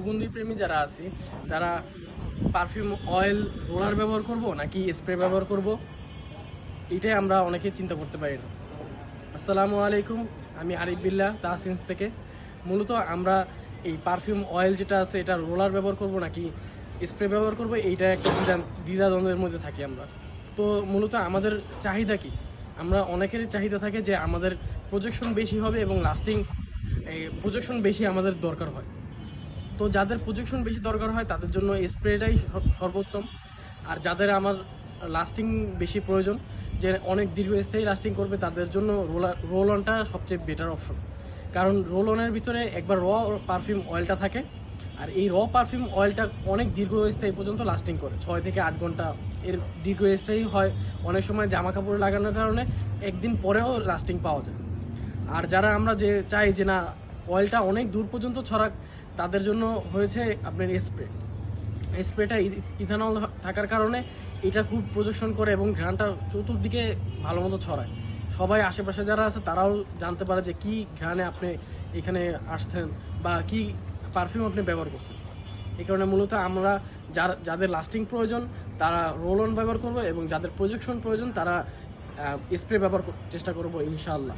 সুগন্ধি প্রেমী যারা আছি, তারা পারফিউম অয়েল রোলার ব্যবহার করব নাকি স্প্রে ব্যবহার করব? এটাই আমরা অনেকে চিন্তা করতে পারি না। আসসালামু আলাইকুম, আমি আরিফ বিল্লাহ তাহসিন্স থেকে। মূলত আমরা এই পারফিউম অয়েল যেটা আছে, এটা রোলার ব্যবহার করব নাকি স্প্রে ব্যবহার করব, এইটা একটা দ্বিধা, দ্বিধাদ্বন্দ্বের মধ্যে থাকি আমরা। তো মূলত আমাদের চাহিদা কি? আমরা অনেকেরই চাহিদা থাকে যে আমাদের প্রজেকশন বেশি হবে এবং লাস্টিং প্রজেকশন বেশি আমাদের দরকার হয়। তো যাদের প্রজেকশন বেশি দরকার হয়, তাদের জন্য স্প্রেটাই সর্বোত্তম। আর যাদের আমার লাস্টিং বেশি প্রয়োজন, যে অনেক দীর্ঘস্থায়ী লাস্টিং করবে, তাদের জন্য রোলার রোল অনটা সবচেয়ে বেটার অপশন কারণ রোল অনের ভিতরে একবার র পারফিউম অয়েলটা থাকে, আর এই র পারফিউম অয়েলটা অনেক দীর্ঘস্থায়ী পর্যন্ত লাস্টিং করে। ছয় থেকে আট ঘণ্টা এর দীর্ঘস্থায়ী হয় অনেক সময় জামা কাপড় লাগানোর কারণে, একদিন পরেও লাস্টিং পাওয়া যায়। আর যারা আমরা যে চাই যে না অয়েলটা অনেক দূর পর্যন্ত ছড়াক, তাদের জন্য হয়েছে আপনার স্প্রে। স্প্রেটা ইথানল থাকার কারণে এটা খুব প্রজেকশন করে এবং ঘ্রাণটা চতুর্দিকে ভালো মতো ছড়ায়। সবাই আশেপাশে যারা আছে, তারাও জানতে পারে যে কি ঘ্রাণে আপনি এখানে আসছেন বা কি পারফিউম আপনি ব্যবহার করছেন। এই কারণে মূলত আমরা যার, যাদের লাস্টিং প্রয়োজন, তারা রোল অন ব্যবহার করব এবং যাদের প্রজেকশন প্রয়োজন, তারা স্প্রে ব্যবহার চেষ্টা করব ইনশাআল্লাহ।